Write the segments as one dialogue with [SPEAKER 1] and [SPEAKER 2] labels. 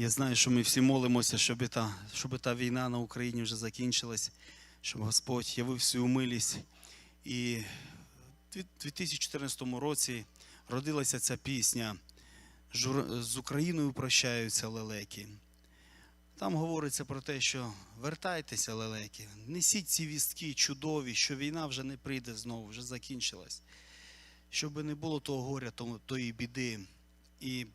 [SPEAKER 1] Я знаю, що ми всі молимося, щоб та, щоб та війна на Україні вже закінчилась, щоб Господь явив свою милість. І в 2014 році родилася ця пісня «Жур- з Україною прощаються лелеки. Там говориться про те, що вертайтеся, лелеки, несіть ці вістки чудові, що війна вже не прийде знову, вже закінчилась. Щоб не було того горя, тої біди. І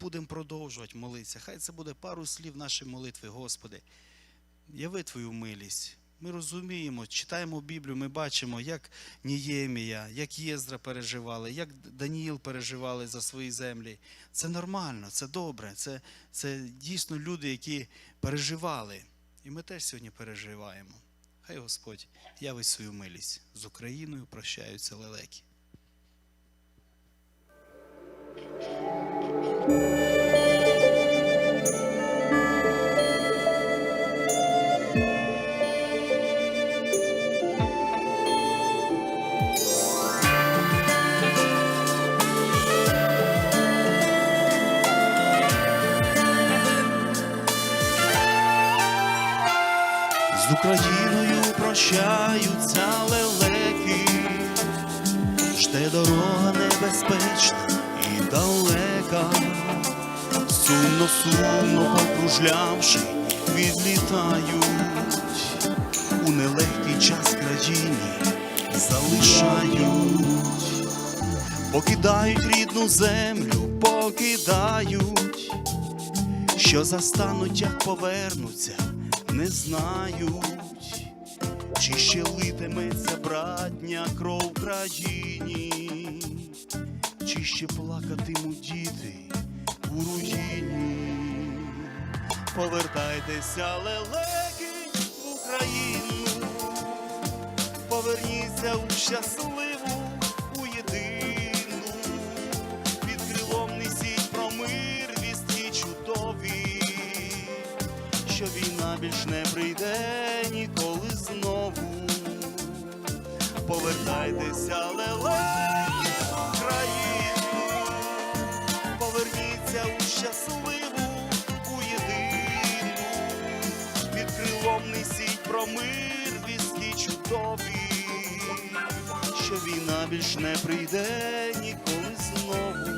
[SPEAKER 1] будемо продовжувати молитися. Хай це буде пару слів нашої молитви, Господи. Яви Твою милість. Ми розуміємо, читаємо Біблію, ми бачимо, як Ніємія, як Єздра переживали, як Даніїл переживали за свої землі. Це нормально, це добре, це, це дійсно люди, які переживали. І ми теж сьогодні переживаємо. Хай Господь явить свою милість. З Україною прощаються лелеки. З Україною прощаються лелеки, жде дорога небезпечна і далека, сумно, сумно покружлявши, відлітають. У нелегкий час країні залишають, покидають рідну землю, покидають. Що застануть, як повернуться, не знають, чи ще литиметься братня кров в країні, чи ще плакатимуть діти у руїні. Повертайтеся, лелеки, в Україну, поверніться у щасливу, більш не прийде ніколи знову. Повертайтеся, лелеки, в Україну, поверніться у щасливу, у єдину, під крилом несіть про мир, вістки чудові, що війна більш не прийде ніколи знову.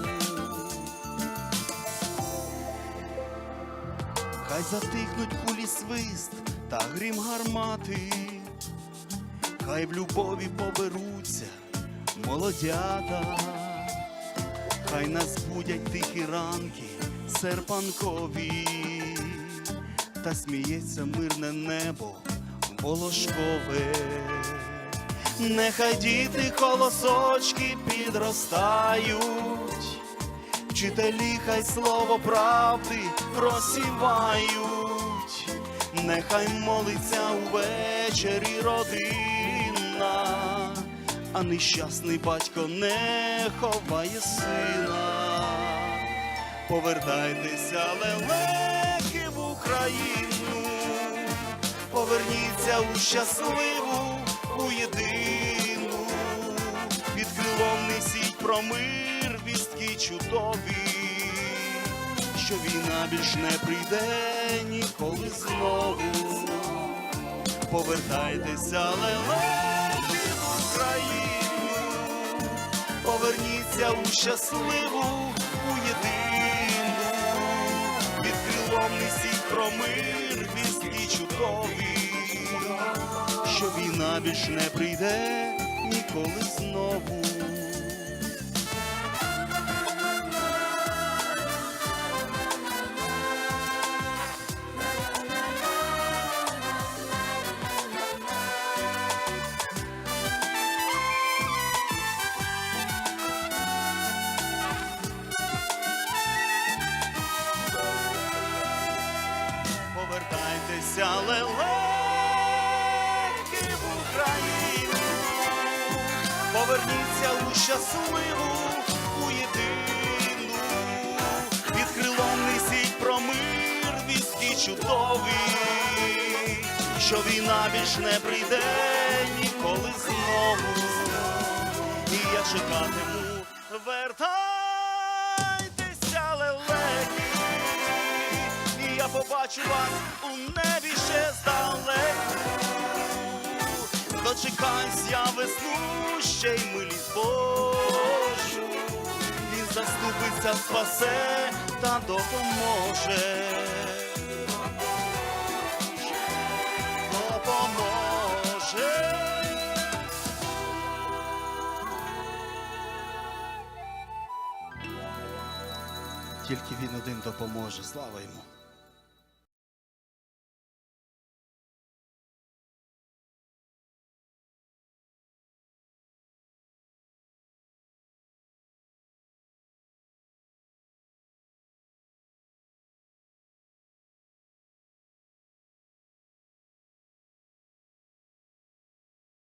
[SPEAKER 1] Хай затихнуть кулі свист та грім гармати, хай в любові поберуться молодята, хай нас будять тихі ранки серпанкові, та сміється мирне небо волошкове. Нехай діти колосочки підростають, вчителі хай слово правди розсівають, нехай молиться увечері родина, а нещасний батько не ховає сина. Повертайтеся, лелеки в Україну, поверніться у щасливу, у єдину, під крилом несіть про мир, вістки чудові, що війна більш не прийде ніколи знову. Повертайтеся, лелеки в Україну, поверніться у щасливу, у єдину, під крилом несіть про мир, вістки чудові, що війна більш не прийде ніколи знову. Повертайтеся, лелеки в Україну, поверніться у щасливу, у єдину, під крилом несіть про мир, вістки чудові, що війна більш не прийде ніколи знову. І я чекатиму, вертайтеся,
[SPEAKER 2] побачу вас у небі ще здалеку. Дочекаюсь я весну, ще й милість Божу. Він заступиться, спасе та допоможе. Допоможе.
[SPEAKER 1] Тільки він один допоможе. Слава йому.